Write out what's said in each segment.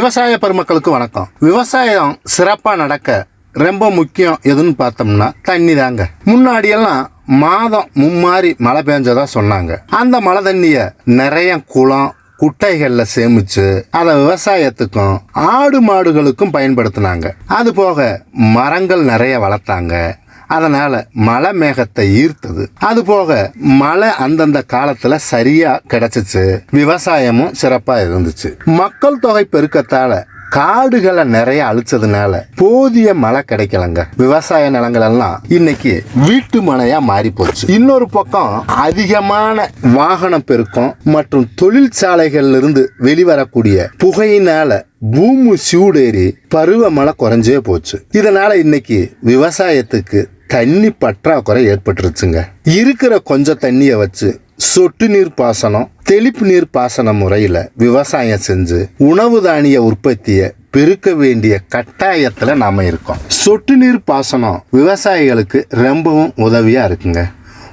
விவசாய பெருமக்களுக்கு வணக்கம். விவசாயம் சிறப்பாக நடக்க ரொம்ப முக்கியம் எதுன்னு பார்த்தோம்னா தண்ணி தாங்க. முன்னாடியெல்லாம் மாதம் மும்மாறி மழை பெஞ்சதா சொன்னாங்க. அந்த மழை தண்ணியை நிறைய குளம் குட்டைகளில் சேமிச்சு அதை விவசாயத்துக்கும் ஆடு மாடுகளுக்கும் பயன்படுத்தினாங்க. அது போக மரங்கள் நிறைய வளர்த்தாங்க. அதனால மழை மேகத்தை ஈர்த்தது. அது போக மழை அந்தந்த காலத்துல சரியா கிடைச்சிச்சு. விவசாயமும் சிறப்பா இருந்துச்சு. மக்கள் தொகை பெருக்கத்தால காடுகளை நிறைய அழிச்சதுனால போதிய மழை கிடைக்கலங்க. விவசாய நிலங்கள் எல்லாம் இன்னைக்கு வீட்டு மனையா மாறி போச்சு இன்னொரு பக்கம் அதிகமான வாகன பெருக்கம் மற்றும் தொழிற்சாலைகள்ல இருந்து வெளிவரக்கூடிய புகையினால பூமி சூடேறி பருவமழை குறைஞ்சே போச்சு. இதனால இன்னைக்கு விவசாயத்துக்கு தண்ணி பற்றாக்குறை ஏற்பட்டுருச்சுங்க. இருக்கிற கொஞ்சம் தண்ணியை வச்சு சொட்டு நீர் பாசனம் தெளிப்பு நீர் பாசன முறையில் விவசாயம் செஞ்சு உணவு தானிய உற்பத்தியை பெருக்க வேண்டிய கட்டாயத்தில் நாம் இருக்கோம். சொட்டு நீர் பாசனம் விவசாயிகளுக்கு ரொம்பவும் உதவியாக இருக்குங்க.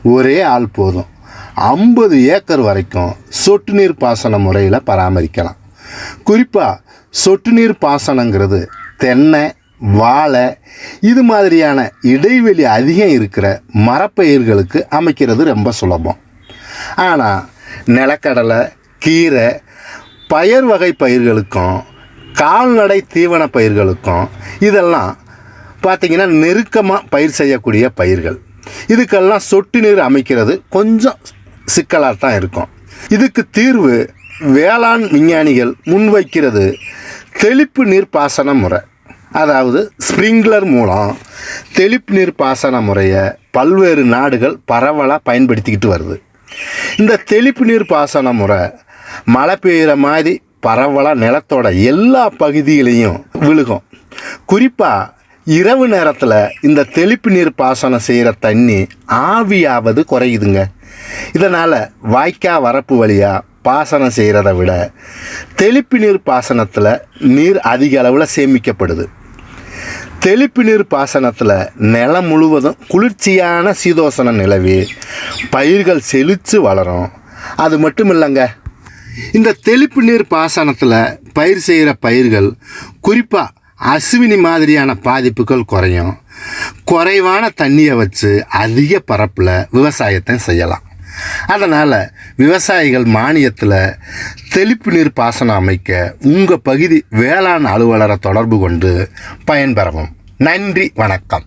ஒரே ஆள் போதும். ஐம்பது ஏக்கர் வரைக்கும் சொட்டு நீர் பாசன முறையில் பராமரிக்கலாம். குறிப்பாக சொட்டு நீர் பாசனங்கிறது தென்னை வாழை இது மாதிரியான இடைவெளி அதிகம் இருக்கிற மரப்பயிர்களுக்கு அமைக்கிறது ரொம்ப சுலபம். ஆனால் நிலக்கடலை கீரை பயிர் வகை பயிர்களுக்கும் கால்நடை தீவன பயிர்களுக்கும் இதெல்லாம் பார்த்திங்கன்னா நெருக்கமாக பயிர் செய்யக்கூடிய பயிர்கள். இதுக்கெல்லாம் சொட்டு நீர் அமைக்கிறது கொஞ்சம் சிக்கலாக தான் இருக்கும். இதுக்கு தீர்வு வேளாண் விஞ்ஞானிகள் முன்வைக்கிறது தெளிப்பு நீர் பாசன முறை. அதாவது ஸ்ப்ரிங்க்லர் மூலம் தெளிப்பு நீர் பாசன முறையை பல்வேறு நாடுகள் பரவலாக பயன்படுத்திக்கிட்டு வருது. இந்த தெளிப்பு நீர் பாசன முறை மழை பெய்கிற மாதிரி பரவலாக நிலத்தோட எல்லா பகுதியிலையும் விழுகும். குறிப்பாக இரவு நேரத்தில் இந்த தெளிப்பு நீர் பாசனம் செய்கிற தண்ணி ஆவியாவது குறையுதுங்க. இதனால் வாய்க்கா வரப்பு வழியாக பாசனம் செய்கிறத விட தெளிப்பு நீர் பாசனத்தில் நீர் அதிக அளவில் சேமிக்கப்படுது. தெளிப்பு நீர் பாசனத்தில் நிலம் முழுவதும் குளிர்ச்சியான சீதோசன நிலவி பயிர்கள் செழித்து வளரும். அது மட்டும் இல்லைங்க இந்த தெளிப்பு நீர் பாசனத்தில் பயிர் செய்கிற பயிர்கள் குறிப்பாக அசுவினி மாதிரியான பாதிப்புகள் குறையும். குறைவான தண்ணியை வச்சு அதிக பரப்பில் விவசாயத்தை செய்யலாம். அதனால் விவசாயிகள் மானியத்தில் தெளிப்பு நீர் பாசனம் அமைக்க உங்கள் பகுதி வேளாண் அலுவலரை தொடர்பு கொண்டு பயன்பெறவும். நன்றி வணக்கம்.